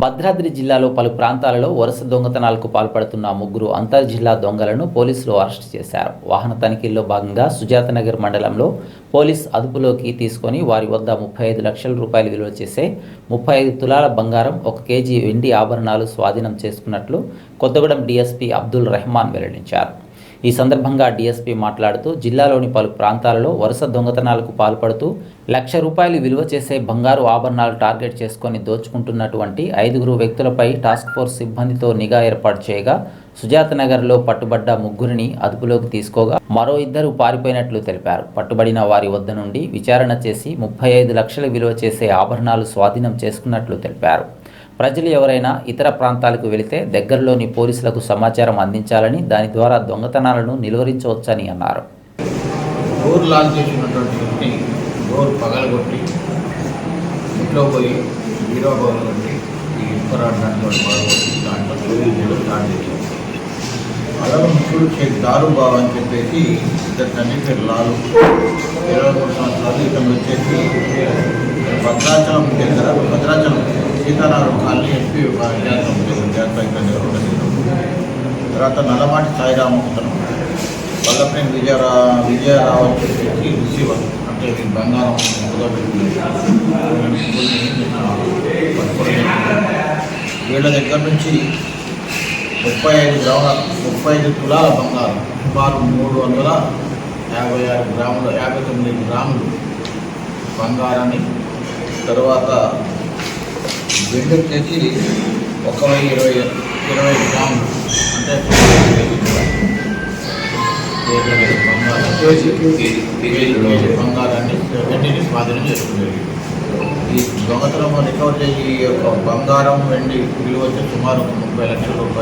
భద్రాద్రి జిల్లాలో పలు ప్రాంతాలలో వరుస దొంగతనాలకు పాల్పడుతున్న ముగ్గురు అంతర్జిల్లా దొంగలను పోలీసులు అరెస్ట్ చేశారు. వాహన తనిఖీల్లో భాగంగా సుజాతనగర్ మండలంలో పోలీస్ అదుపులోకి తీసుకొని వారి వద్ద ముప్పై ఐదు లక్షల రూపాయలు విలువ చేసే ముప్పై ఐదు తులాల బంగారం ఒక కేజీ వెండి ఆభరణాలు స్వాధీనం చేసుకున్నట్లు కొత్తగూడెం డీఎస్పీ అబ్దుల్ రెహమాన్ వెల్లడించారు. ఈ సందర్భంగా డీఎస్పీ మాట్లాడుతూ జిల్లాలోని పలు ప్రాంతాలలో వరుస దొంగతనాలకు పాల్పడుతూ లక్ష రూపాయలు విలువ చేసే బంగారు ఆభరణాలు టార్గెట్ చేసుకొని దోచుకుంటున్నటువంటి ఐదుగురు వ్యక్తులపై టాస్క్ ఫోర్స్ సిబ్బందితో నిఘా ఏర్పాటు చేయగా సుజాత నగర్లో పట్టుబడ్డ ముగ్గురిని అదుపులోకి తీసుకోగా మరో ఇద్దరు పారిపోయినట్లు తెలిపారు. పట్టుబడిన వారి వద్ద నుండి విచారణ చేసి ముప్పై ఐదు లక్షల విలువ చేసే ఆభరణాలు స్వాధీనం చేసుకున్నట్లు తెలిపారు. ప్రజలు ఎవరైనా ఇతర ప్రాంతాలకు వెళితే దగ్గరలోని పోలీసులకు సమాచారం అందించాలని దాని ద్వారా దొంగతనాలను నిలువరించవచ్చని అన్నారు. డోర్ లాక్ చేసినటువంటి వ్యక్తి డోర్ పగలగొట్టి ఇంట్లో పోయి బీరో పగలగొట్టి ఈ ఇసుకరాడు దాంట్లో పగలగొట్టి స్టార్ట్ చేశారు అలాగే ముగ్గురు షేక్ దారు బాబు అని చెప్పేసి ఇద్దరు తండ్రి పేరు లాలు. ఇరవై మూడు సంవత్సరాలు ఇతను వచ్చేసి భద్రాచలం దగ్గర భద్రాచలం సీతారామం కాలనీ ఎస్పీ విద్యార్థి తర్వాత నల్లమాటి సాయిరాము అతను విజయరా విజయరావు అని చెప్పేసి రిసీవర్ అంటే బంగారం వీళ్ళ దగ్గర నుంచి ముప్పై ఐదు గ్రాముల ముప్పై ఐదు తులాల బంగారం సుమారు మూడు వందల యాభై ఆరు గ్రాముల యాభై తొమ్మిది గ్రాములు బంగారాన్ని తర్వాత వెండి వచ్చేసి ఒక వెయ్యి ఇరవై ఇరవై గ్రాములు. అంటే బంగారం బంగారాన్ని వెండిని స్వాధీనం చేసుకునేది. ఈ దొంగతనం రికవర్ చేసి ఈ యొక్క బంగారం వెండి విలువ వచ్చి సుమారు ముప్పై లక్షల రూపాయలు.